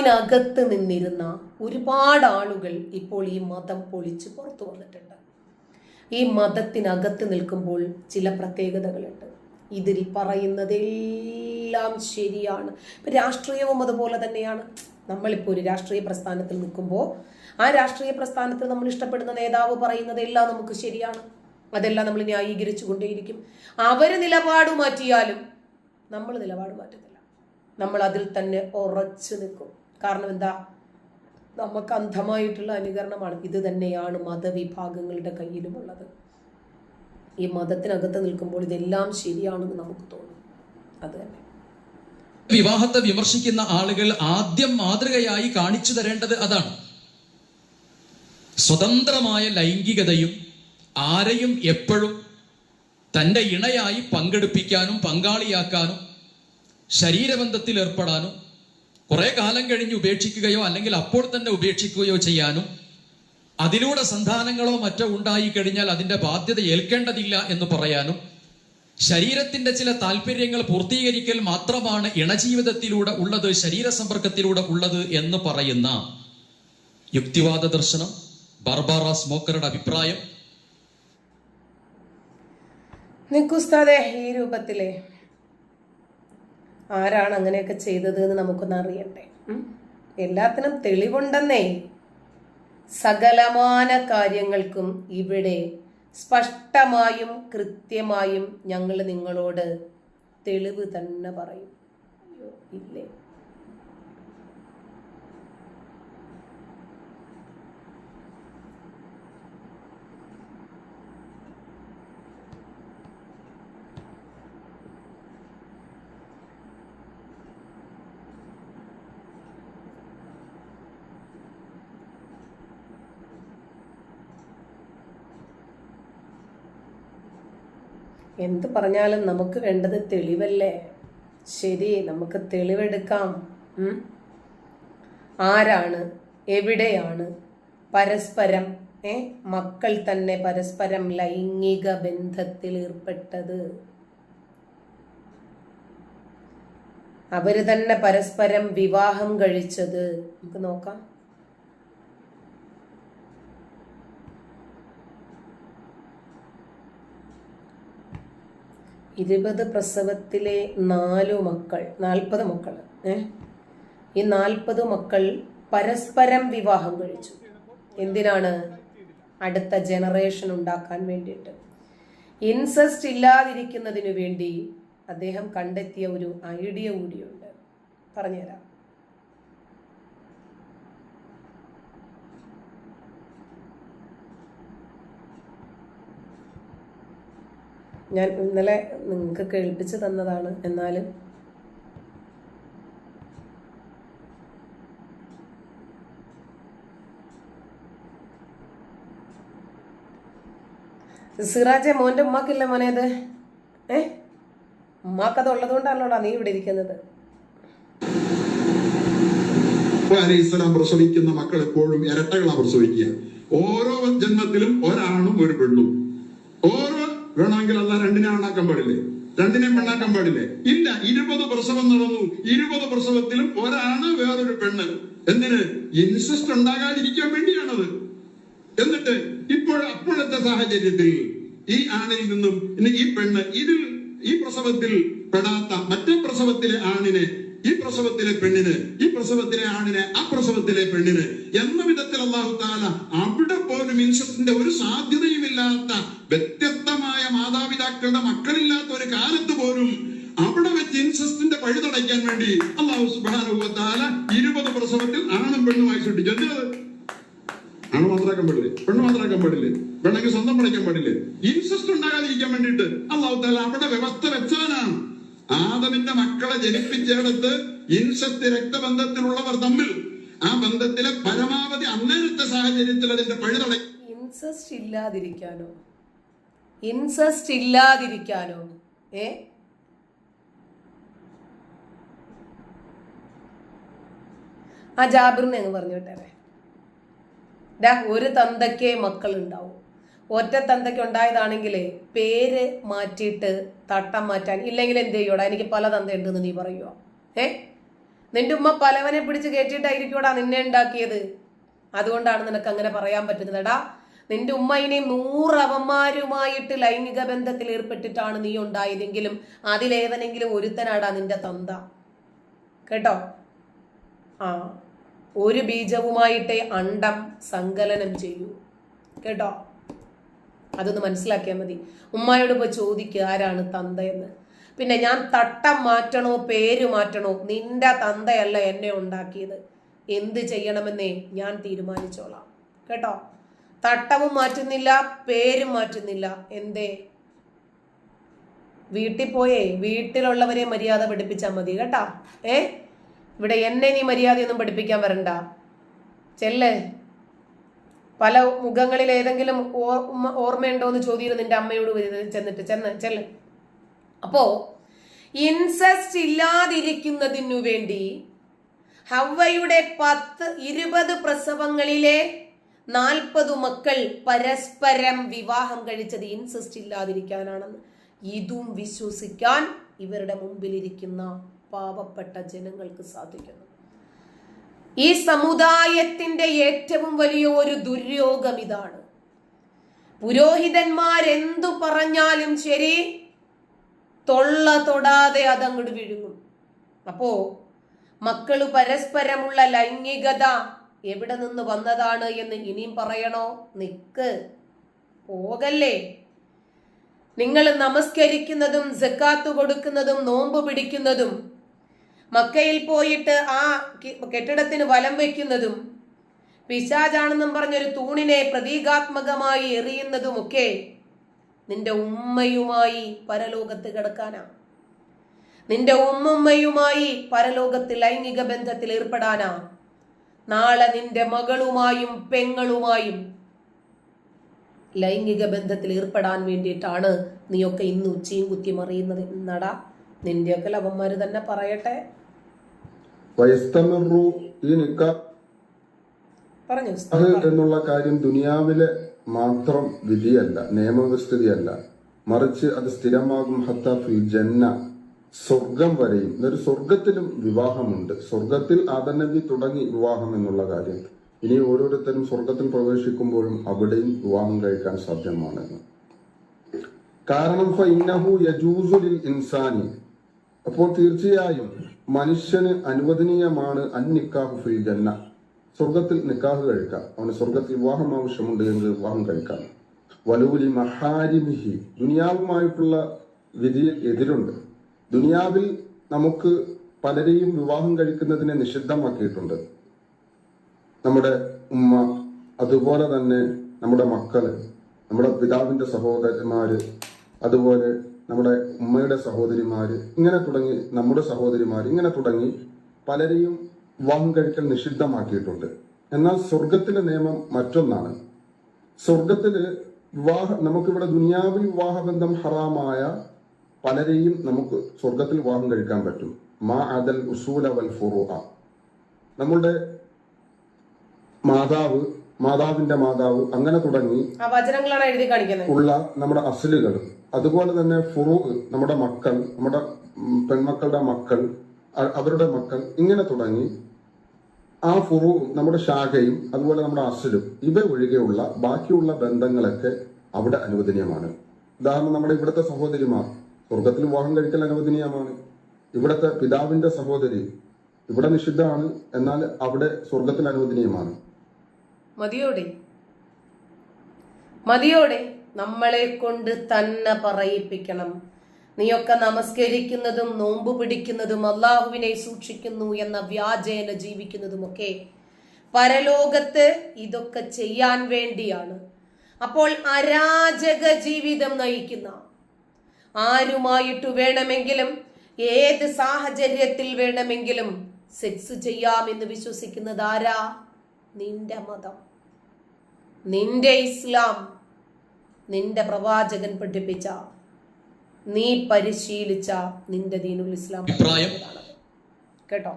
അതിനകത്ത് നിന്നിരുന്ന ഒരുപാട് ആളുകൾ ഇപ്പോൾ ഈ മതം പൊളിച്ച് പുറത്തു വന്നിട്ടുണ്ട്. ഈ മതത്തിനകത്ത് നിൽക്കുമ്പോൾ ചില പ്രത്യേകതകളുണ്ട്. ഇതിൽ പറയുന്നതെല്ലാം ശരിയാണ്. ഇപ്പം രാഷ്ട്രീയവും അതുപോലെ തന്നെയാണ്. നമ്മളിപ്പോൾ ഒരു രാഷ്ട്രീയ പ്രസ്ഥാനത്തിൽ നിൽക്കുമ്പോൾ ആ രാഷ്ട്രീയ പ്രസ്ഥാനത്തിൽ നമ്മൾ ഇഷ്ടപ്പെടുന്ന നേതാവ് പറയുന്നതെല്ലാം നമുക്ക് ശരിയാണ്. അതെല്ലാം നമ്മൾ ന്യായീകരിച്ചു കൊണ്ടേയിരിക്കും. അവർ നിലപാട് മാറ്റിയാലും നമ്മൾ നിലപാട് മാറ്റുന്നില്ല നമ്മൾ അതിൽ തന്നെ ഉറച്ചു നിൽക്കും. കാരണം എന്താ? നമുക്ക് അന്ധമായിട്ടുള്ള അനുകരണമാണ്. ഇത് തന്നെയാണ് മതവിഭാഗങ്ങളുടെ കയ്യിലുമുള്ളത്. ഈ മതത്തിനകത്ത് നിൽക്കുമ്പോൾ ഇതെല്ലാം ശരിയാണെന്ന് നമുക്ക് തോന്നും. അത് തന്നെ. വിവാഹത്തെ വിമർശിക്കുന്ന ആളുകൾ ആദ്യം മാതൃകയായി കാണിച്ചു തരേണ്ടത് അതാണ്. സ്വതന്ത്രമായ ലൈംഗികതയും ആരെയും എപ്പോഴും തന്റെ ഇണയായി പങ്കെടുപ്പിക്കാനും പങ്കാളിയാക്കാനും ശരീരബന്ധത്തിൽ ഏർപ്പെടാനും കുറെ കാലം കഴിഞ്ഞ് ഉപേക്ഷിക്കുകയോ അല്ലെങ്കിൽ അപ്പോൾ തന്നെ ഉപേക്ഷിക്കുകയോ ചെയ്യാനും അതിലൂടെ സന്താനങ്ങളോ മറ്റോ ഉണ്ടായി കഴിഞ്ഞാൽ അതിന്റെ ബാധ്യത ഏൽക്കേണ്ടതില്ല എന്ന് പറയാനും ശരീരത്തിന്റെ ചില താല്പര്യങ്ങൾ പൂർത്തീകരിക്കൽ മാത്രമാണ് ഇണജീവിതത്തിലൂടെ ഉള്ളത് ശരീര സമ്പർക്കത്തിലൂടെ ഉള്ളത് എന്ന് പറയുന്ന യുക്തിവാദ ദർശനം ബർബാറ സ്മോക്കറുടെ അഭിപ്രായം. നിക്കുസ്താദെ ഈ രൂപത്തിലെ ആരാണ് അങ്ങനെയൊക്കെ ചെയ്തത് എന്ന് നമുക്കൊന്ന് അറിയണ്ടേ ഉം? എല്ലാത്തിനും തെളിവുണ്ടെന്നേ. സകലമാന കാര്യങ്ങൾക്കും ഇവിടെ സ്പഷ്ടമായും കൃത്യമായും ഞങ്ങൾ നിങ്ങളോട് തെളിവ് തന്നെ പറയും. ഇല്ലേ? എന്ത് പറഞ്ഞാലും നമുക്ക് വേണ്ടത് തെളിവല്ലേ? ശരി നമുക്ക് തെളിവെടുക്കാം. ആരാണ്? എവിടെയാണ്? പരസ്പരം ഏ? മക്കൾ തന്നെ പരസ്പരം ലൈംഗിക ബന്ധത്തിൽ ഏർപ്പെട്ടത്. അവർ തന്നെ പരസ്പരം വിവാഹം കഴിച്ചത്. നമുക്ക് നോക്കാം. ഇരുപത് പ്രസവത്തിലെ നാലു മക്കൾ നാൽപ്പത് മക്കൾ ഈ നാൽപ്പത് മക്കൾ പരസ്പരം വിവാഹം കഴിച്ചു. എന്തിനാണ്? അടുത്ത ജനറേഷൻ ഉണ്ടാക്കാൻ വേണ്ടിയിട്ട്. ഇൻസെസ്റ്റ് ഇല്ലാതിരിക്കുന്നതിനു വേണ്ടി അദ്ദേഹം കണ്ടെത്തിയ ഒരു ഐഡിയ കൂടിയുണ്ട്. പറഞ്ഞുതരാം. ഞാൻ ഇന്നലെ നിങ്ങൾക്ക് കേൾപ്പിച്ച് തന്നതാണ്. എന്നാലും സിറാജെ മോന്റെ ഉമ്മാക്കില്ല മോനെ ഇത്? ഏ? ഉമ്മാക്കത് ഉള്ളതുകൊണ്ടാണല്ലോടാ നീ ഇവിടെ ഇരിക്കുന്നത്. പ്രസവിക്കുന്ന മക്കൾ എപ്പോഴും ഇരട്ടകളാണ് പ്രസവിക്കുക. ഓരോ ജന്മത്തിലും ഒരാണും ഒരു പെണ്ണും. ഓരോ വേണമെങ്കിൽ അല്ല രണ്ടിനെ ആണാക്കാൻ പാടില്ലേ? രണ്ടിനെ പെണ്ണാക്കാൻ പാടില്ലേ? ഇല്ല ഇരുപത് പ്രസവം നടന്നു. ഇരുപത് പ്രസവത്തിലും ഒരാണ് വേറൊരു പെണ്ണ്. എന്തിന്? ഇൻസെസ്റ്റ് ഉണ്ടാകാതിരിക്കാൻ വേണ്ടിയാണത്. എന്നിട്ട് ഇപ്പോൾ അപ്പോഴത്തെ സാഹചര്യത്തിൽ ഈ ആണിൽ നിന്നും ഈ പെണ്ണ് ഇതിൽ ഈ പ്രസവത്തിൽ പെടാത്ത മറ്റേ പ്രസവത്തിലെ ആണിനെ ഈ പ്രസവത്തിലെ പെണ്ണിന് ഈ പ്രസവത്തിലെ ആണിന് ആ പ്രസവത്തിലെ പെണ്ണിന് എന്ന വിധത്തിൽ അള്ളാഹു താല അവിടെ പോലും ഇൻസത്തിന്റെ ഒരു സാധ്യതയുമില്ലാത്ത വ്യത്യസ്തമായ മാതാപിതാക്കളുടെ മക്കളില്ലാത്ത ഒരു കാലത്ത് പോലും അവിടെ വെച്ച് ഇൻസസ്റ്റിന്റെ പഴുതടയ്ക്കാൻ വേണ്ടി അള്ളാഹു സുബാനുഭവത്താല ഇരുപത് പ്രസവത്തിൽ ആണും പെണ്ണുമായി സൃഷ്ടിച്ചു എന്തിനത് ആണ് മാത്രമാക്കാൻ പാടില്ലേ? പെണ്ണ് മാത്രമാക്കാൻ പാടില്ലേ? പെണ്ണെങ്കിൽ സ്വന്തം പഠിക്കാൻ പാടില്ലേ? ഇൻസസ്റ്റ് ഉണ്ടാകാതിരിക്കാൻ വേണ്ടിയിട്ട് അള്ളാഹു താല അവിടെ വ്യവസ്ഥ വെച്ചവനാണ് ആദമിന്റെ മക്കളെ ജനിപ്പിച്ചെടുത്ത് ഇൻസത്തി രക്തബന്ധത്തിലുള്ളവർ തമ്മിൽ ആ ബന്ധത്തിലെ പരമാവധി അന്നേരത്തെ സാഹചര്യത്തിൽ അതിന്റെ പഴുതള ഇൻസസ്റ്റ് ഇല്ലാതിരിക്കാനോ? ഇൻസസ്റ്റ് ഇല്ലാതിരിക്കാനോ? ഏ? ആ ജാബിറിനെ അങ്ങ് പറഞ്ഞു വിട്ടേ ഒരു തന്തക്കേ മക്കൾ ഉണ്ടാവും ഒറ്റ തന്തയ്ക്ക് ഉണ്ടായതാണെങ്കിലേ പേര് മാറ്റിയിട്ട് തട്ടം മാറ്റാൻ ഇല്ലെങ്കിൽ എന്ത് ചെയ്യൂടാ? എനിക്ക് പല തന്ത ഉണ്ടെന്ന് നീ പറയുമോ ഏ? നിന്റെ ഉമ്മ പലവനെ പിടിച്ച് കയറ്റിയിട്ടായിരിക്കൂടാ നിന്നെ ഉണ്ടാക്കിയത്. അതുകൊണ്ടാണ് നിനക്ക് അങ്ങനെ പറയാൻ പറ്റുന്നതെടാ. നിന്റെ ഉമ്മ ഇനി നൂറവന്മാരുമായിട്ട് ലൈംഗിക ബന്ധത്തിൽ ഏർപ്പെട്ടിട്ടാണ് നീ ഉണ്ടായതെങ്കിലും അതിലേതനെങ്കിലും ഒരുത്തനാടാ നിന്റെ തന്ത. കേട്ടോ? ആ. ഒരു ബീജവുമായിട്ടേ അണ്ടം സങ്കലനം ചെയ്യൂ. കേട്ടോ? അതൊന്ന് മനസ്സിലാക്കിയാൽ മതി. ഉമ്മായോട് പോയി ചോദിക്കുക ആരാണ് തന്തയെന്ന്. പിന്നെ ഞാൻ തട്ടം മാറ്റണോ പേര് മാറ്റണോ നിന്റെ തന്തയല്ല എന്നെ ഉണ്ടാക്കിയത്. എന്ത് ചെയ്യണമെന്നേ ഞാൻ തീരുമാനിച്ചോളാം. കേട്ടോ? തട്ടവും മാറ്റുന്നില്ല പേരും മാറ്റുന്നില്ല. എന്തേ? വീട്ടിൽ പോയേ വീട്ടിലുള്ളവരെ മര്യാദ പഠിപ്പിച്ചാൽ മതി കേട്ടാ? ഏ? ഇവിടെ എന്നെ നീ മര്യാദയൊന്നും പഠിപ്പിക്കാൻ വരണ്ട. ചെല്ലേ. പല മുഖങ്ങളിൽ ഏതെങ്കിലും ഓർമ്മയുണ്ടോ എന്ന് ചോദ്യം നിന്റെ അമ്മയോട് ചെന്നിട്ട് ചെന്ന് ചെല്ല്. അപ്പോ ഇൻസെസ്റ്റ് ഇല്ലാതിരിക്കുന്നതിനു വേണ്ടി ഹവയുടെ പത്ത് ഇരുപത് പ്രസവങ്ങളിലെ നാൽപ്പത് മക്കൾ പരസ്പരം വിവാഹം കഴിച്ചത് ഇൻസെസ്റ്റ് ഇല്ലാതിരിക്കാനാണെന്ന് ഇതും വിശ്വസിക്കാൻ ഇവരുടെ മുമ്പിലിരിക്കുന്ന പാവപ്പെട്ട ജനങ്ങൾക്ക് സാധിക്കുന്നു. ഈ സമുദായത്തിന്റെ ഏറ്റവും വലിയ ഒരു ദുര്യോഗം ഇതാണ്. പുരോഹിതന്മാരെന്തു പറഞ്ഞാലും ശരി തൊള്ള തൊടാതെ അതങ്ങോട്ട് വിഴുങ്ങും. അപ്പോ മക്കൾ പരസ്പരമുള്ള ലൈംഗികത എവിടെ നിന്ന് വന്നതാണ് എന്ന് ഇനിയും പറയണോ? നിക്ക്. പോകല്ലേ. നിങ്ങൾ നമസ്കരിക്കുന്നതും ജക്കാത്ത് കൊടുക്കുന്നതും നോമ്പ് പിടിക്കുന്നതും മക്കയിൽ പോയിട്ട് ആ കെട്ടിടത്തിന് വലം വയ്ക്കുന്നതും പിശാജാണെന്നും പറഞ്ഞൊരു തൂണിനെ പ്രതീകാത്മകമായി എറിയുന്നതുമൊക്കെ നിന്റെ ഉമ്മയുമായി പരലോകത്ത് കിടക്കാനാ. നിന്റെ ഉമ്മുമ്മയുമായി പരലോകത്ത് ലൈംഗിക ബന്ധത്തിൽ ഏർപ്പെടാനാ. നാളെ നിന്റെ മകളുമായും പെങ്ങളുമായും ലൈംഗിക ബന്ധത്തിൽ ഏർപ്പെടാൻ വേണ്ടിയിട്ടാണ് നീയൊക്കെ ഇന്ന് ഉച്ചയും കുത്തി മറിയുന്നത് എന്നടാ നിന്റെയൊക്കെ ലവന്മാര് തന്നെ പറയട്ടെ. ഈ ഉസ്താദ്. എന്നുള്ള കാര്യം ദുനിയാവിലെ മാത്രം വിധിയല്ല നിയമവ്യവസ്ഥിതിയല്ല. മറിച്ച് അത് സ്ഥിരമാകും ഹത്ത ഫിൽ ജന്ന. സ്വർഗം വരെയും എന്നൊരു സ്വർഗത്തിലും വിവാഹമുണ്ട്. സ്വർഗത്തിൽ ആദനബി തുടങ്ങി വിവാഹം എന്നുള്ള കാര്യം. ഇനി ഓരോരുത്തരും സ്വർഗത്തിൽ പ്രവേശിക്കുമ്പോഴും അവിടെയും വിവാഹം കഴിക്കാൻ സാധ്യമാണെന്ന് കാരണം ഇന്നഹു ഇൻസാനി. അപ്പോൾ തീർച്ചയായും മനുഷ്യന് അനുവദനീയമാണ് അൻ നിക്കാഹു ഫിൽ ജന്ന. സ്വർഗത്തിൽ നിക്കാഹ് കഴിക്കാം. അവന് സ്വർഗത്തിൽ വിവാഹം ആവശ്യമുണ്ട് എങ്കിൽ വിവാഹം കഴിക്കാം. വലൂലി മഹാരിമിഹി. ദുനിയാവുമായിട്ടുള്ള വിധി എതിരുണ്ട്. ദുനിയാവിൽ നമുക്ക് പലരെയും വിവാഹം കഴിക്കുന്നതിനെ നിഷിദ്ധമാക്കിയിട്ടുണ്ട്. നമ്മുടെ ഉമ്മ അതുപോലെ തന്നെ നമ്മുടെ മക്കൾ നമ്മുടെ പിതാവിന്റെ സഹോദരന്മാര് അതുപോലെ നമ്മുടെ ഉമ്മയുടെ സഹോദരിമാർ ഇങ്ങനെ തുടങ്ങി നമ്മുടെ സഹോദരിമാർ ഇങ്ങനെ തുടങ്ങി പലരെയും വിവാഹം കഴിക്കൽ നിഷിദ്ധമാക്കിയിട്ടുണ്ട്. എന്നാൽ സ്വർഗത്തിലെ നിയമം മറ്റൊന്നാണ്. സ്വർഗത്തിൽ വിവാഹ നമുക്കിവിടെ ദുനിയാവിൽ വിവാഹബന്ധം ഹറാമായ പലരെയും നമുക്ക് സ്വർഗത്തിൽ വിവാഹം കഴിക്കാൻ പറ്റും. മാ അദൽ ഉസൂല വൽ ഫുറൂഅ നമ്മളുടെ മാതാവ് മാതാവിന്റെ മാതാവ് അങ്ങനെ തുടങ്ങി ഉള്ള നമ്മുടെ അസലുകൾ അതുപോലെ തന്നെ ഫുറൂഖ് നമ്മുടെ മക്കൾ നമ്മുടെ പെൺമക്കളുടെ മക്കൾ അവരുടെ മക്കൾ ഇങ്ങനെ തുടങ്ങി ആ ഫുറൂ നമ്മുടെ ശാഖയും അതുപോലെ നമ്മുടെ അസലും ഇവ ഒഴികെയുള്ള ബാക്കിയുള്ള ബന്ധങ്ങളൊക്കെ അവിടെ അനുവദനീയമാണ്. ഉദാഹരണം നമ്മുടെ ഇവിടുത്തെ സഹോദരിമാർ സ്വർഗത്തിൽ വിവാഹം കഴിക്കൽ അനുവദനീയമാണ്. ഇവിടുത്തെ പിതാവിന്റെ സഹോദരി ഇവിടെ നിഷിദ്ധമാണ് എന്നാൽ അവിടെ സ്വർഗത്തിൽ അനുവദനീയമാണ്. മതിയോടെ? മതിയോടെ? നമ്മളെ കൊണ്ട് തന്നെ പറയിപ്പിക്കണം. നീയൊക്കെ നമസ്കരിക്കുന്നതും നോമ്പ് പിടിക്കുന്നതും അള്ളാഹുവിനെ സൂക്ഷിക്കുന്നു എന്ന വ്യാജേന ജീവിക്കുന്നതുമൊക്കെ പരലോകത്ത് ഇതൊക്കെ ചെയ്യാൻ വേണ്ടിയാണ്. അപ്പോൾ അരാജക ജീവിതം നയിക്കുന്ന ആരുമായിട്ട് വേണമെങ്കിലും ഏത് സാഹചര്യത്തിൽ വേണമെങ്കിലും സെക്സ് ചെയ്യാമെന്ന് വിശ്വസിക്കുന്നത് ആരാ? നിന്റെ മതം. നിന്റെ ഇസ്ലാം. നിന്റെ പ്രവാചകൻ പഠിപ്പിച്ച നീ പരിശീലിച്ച നിന്റെ ദീനുൽ ഇസ്ലാം? കേട്ടോ